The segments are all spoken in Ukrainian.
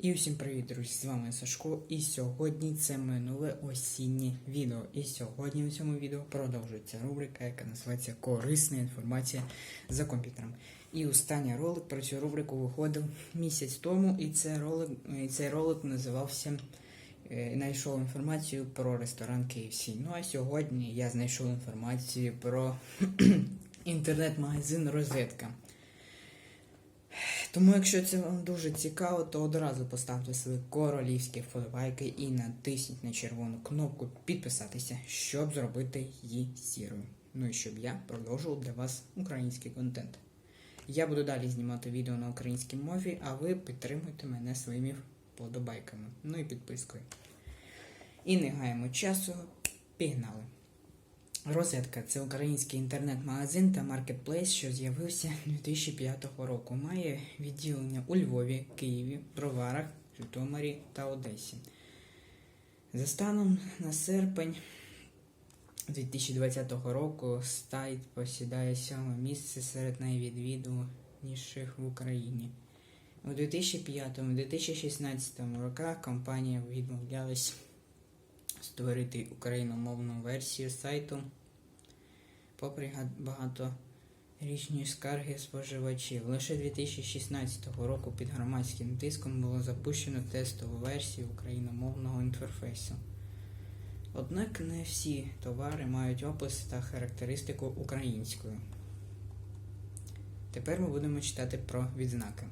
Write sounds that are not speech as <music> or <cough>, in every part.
І усім привіт, друзі! З вами Сашко. І сьогодні це минуле осіннє відео. І сьогодні у цьому відео продовжується рубрика, яка називається Корисна інформація за комп'ютером. І останній ролик про цю рубрику виходив місяць тому, і цей ролик, і цей ролик називався е, Знайшов інформацію про ресторан KFC. Ну а сьогодні я знайшов інформацію про <clears throat> інтернет-магазин Розетка. Тому, якщо це вам дуже цікаво, то одразу поставте свої королівські вподобайки і натисніть на червону кнопку підписатися, щоб зробити її сірою. Ну і щоб я продовжував для вас український контент. Я буду далі знімати відео на українській мові, а ви підтримуйте мене своїми вподобайками. Ну і підпискою. І не гаємо часу, пігнали! Розетка це український інтернет-магазин та маркетплейс, що з'явився 2005 року. Має відділення у Львові, Києві, Броварах, Житомирі та Одесі. За станом на серпень 2020 року сайт посідає сьоме місце серед найвідвідуваніших в Україні. У 2005-2016 роках компанія відмовлялась створити україномовну версію сайту, попри га- багаторічні скарги споживачів. Лише 2016 року під громадським тиском було запущено тестову версію україномовного інтерфейсу. Однак не всі товари мають опис та характеристику українською. Тепер ми будемо читати про відзнаки.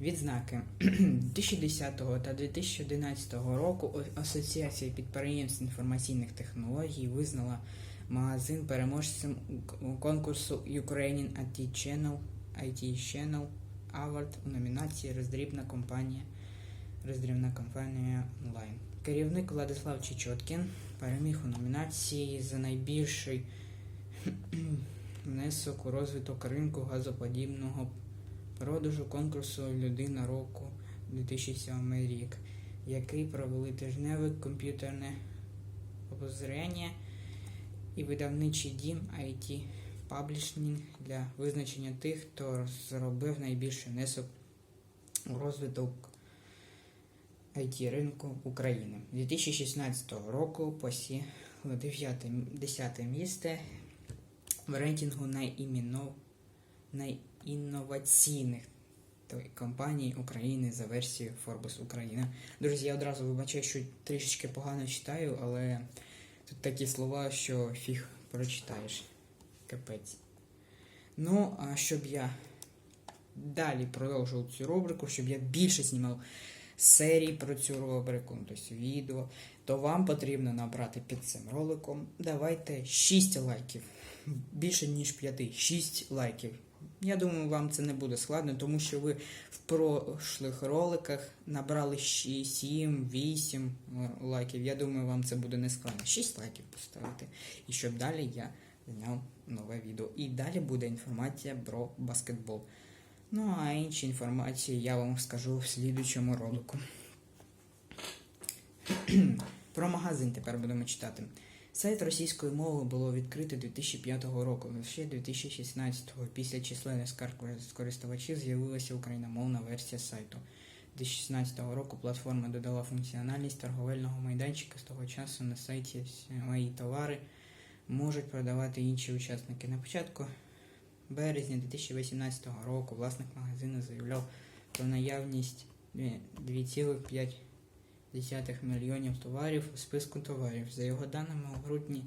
Відзнаки <clears throat> 2010 та 2011 року Асоціація підприємств інформаційних технологій визнала магазин переможцем конкурсу Ukrainian IT Channel IT Channel Award у номінації Роздрібна компанія Роздрібна компанія онлайн. Керівник Владислав Чечоткін переміг у номінації за найбільший <clears throat> внесок у розвиток ринку газоподібного продажу конкурсу Людина року 2007 рік, який провели тижневе комп'ютерне обозряння і видавничий дім IT Publishing для визначення тих, хто зробив найбільший внесок у розвиток IT ринку України. 2016 року посіли 9 10 місце в рейтингу найімінов найінноваційних компаній України за версією Forbes Україна. Друзі, я одразу вибачаю, що трішечки погано читаю, але тут такі слова, що фіг прочитаєш. Капець. Ну, а щоб я далі продовжував цю рубрику, щоб я більше знімав серій про цю рубрику, тобто відео, то вам потрібно набрати під цим роликом. Давайте 6 лайків. Більше ніж 5. 6 лайків. Я думаю, вам це не буде складно, тому що ви в прошлих роликах набрали 7, 8 лайків. Я думаю, вам це буде не складно. 6 лайків поставити. І щоб далі я зняв нове відео. І далі буде інформація про баскетбол. Ну, а інші інформації я вам скажу в слідучому ролику. <clears throat> Про магазин тепер будемо читати. Сайт російської мови було відкрито 2005 року. Лише 2016-го після численних скарг користувачів з'явилася україномовна версія сайту. 2016 року платформа додала функціональність торговельного майданчика. З того часу на сайті мої товари можуть продавати інші учасники. На початку березня 2018 року власник магазину заявляв про наявність 2,5 десятих мільйонів товарів у списку товарів. За його даними, у грудні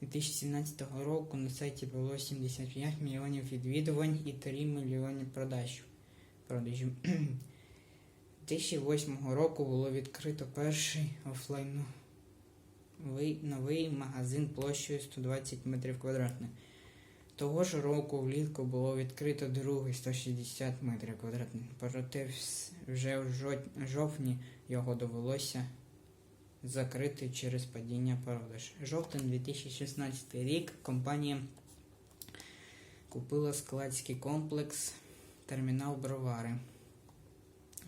2017 року на сайті було 75 мільйонів відвідувань і 3 мільйони продаж. продажів. 2008 <clears throat> року було відкрито перший офлайн новий магазин площею 120 метрів квадратних. Того ж року влітку було відкрито другий 160 метрів квадратних. Проте вже в жовтні його довелося закрити через падіння продаж. Жовтень 2016 рік компанія купила складський комплекс термінал Бровари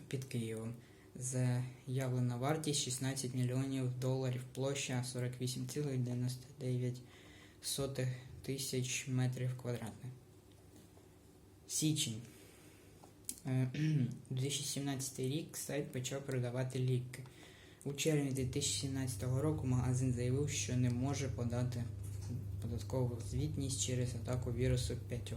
під Києвом. Заявлена вартість 16 мільйонів доларів, площа 48,99 тисяч метрів квадратних. Січень Е, <clears throat> 2017 рік сайт почав продавати ліки. У червні 2017 року магазин заявив, що не може подати податкову звітність через атаку вірусу 5.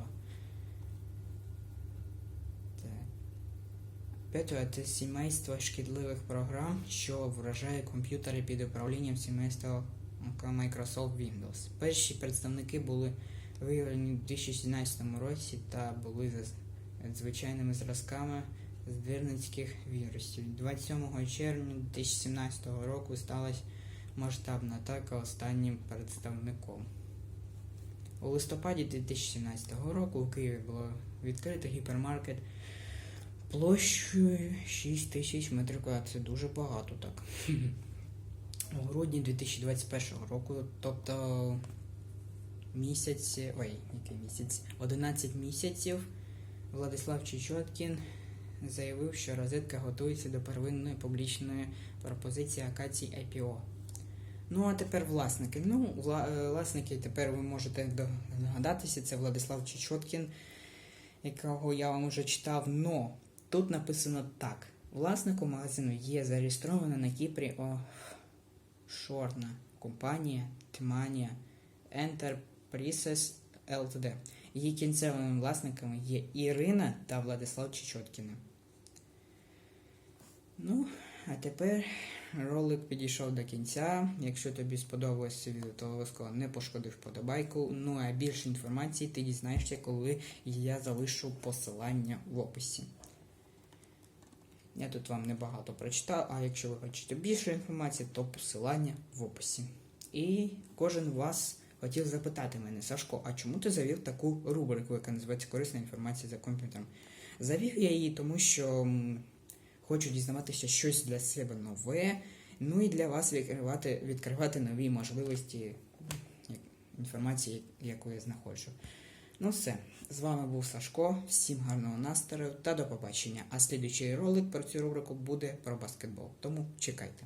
П'ятое це сімейство шкідливих програм, що вражає комп'ютери під управлінням сімейства Microsoft Windows. Перші представники були виявлені у 2017 році та були звичайними зразками здирницьких вірусів. 27 червня 2017 року сталася масштабна атака останнім представником. У листопаді 2017 року у Києві було відкрито гіпермаркет площею 6 тисяч метрів квадратних. Це дуже багато так. У грудні 2021 року, тобто місяць, ой, який місяць, 11 місяців, Владислав Чечоткін заявив, що розетка готується до первинної публічної пропозиції акацій IPO. Ну, а тепер власники. Ну, е, власники тепер ви можете догадатися, це Владислав Чечоткін, якого я вам уже читав, но тут написано так. Власником магазину є зареєстрована на Кіпрі офшорна компанія Тманія Enterprises Ltd. Її кінцевими власниками є Ірина та Владислав Чечоткіни. Ну, а тепер ролик підійшов до кінця. Якщо тобі сподобалось це відео, то обов'язково не пошкоди вподобайку. Ну а більше інформації ти дізнаєшся, коли я залишу посилання в описі. Я тут вам небагато прочитав, а якщо ви хочете більше інформації, то посилання в описі. І кожен вас хотів запитати мене, Сашко, а чому ти завів таку рубрику, яка називається Корисна інформація за комп'ютером? Завів я її, тому що хочу дізнаватися щось для себе нове, ну і для вас відкривати, відкривати нові можливості інформації, яку я знаходжу. Ну все, з вами був Сашко. Всім гарного настрою та до побачення. А слідуючий ролик про цю рубрику буде про баскетбол. Тому чекайте.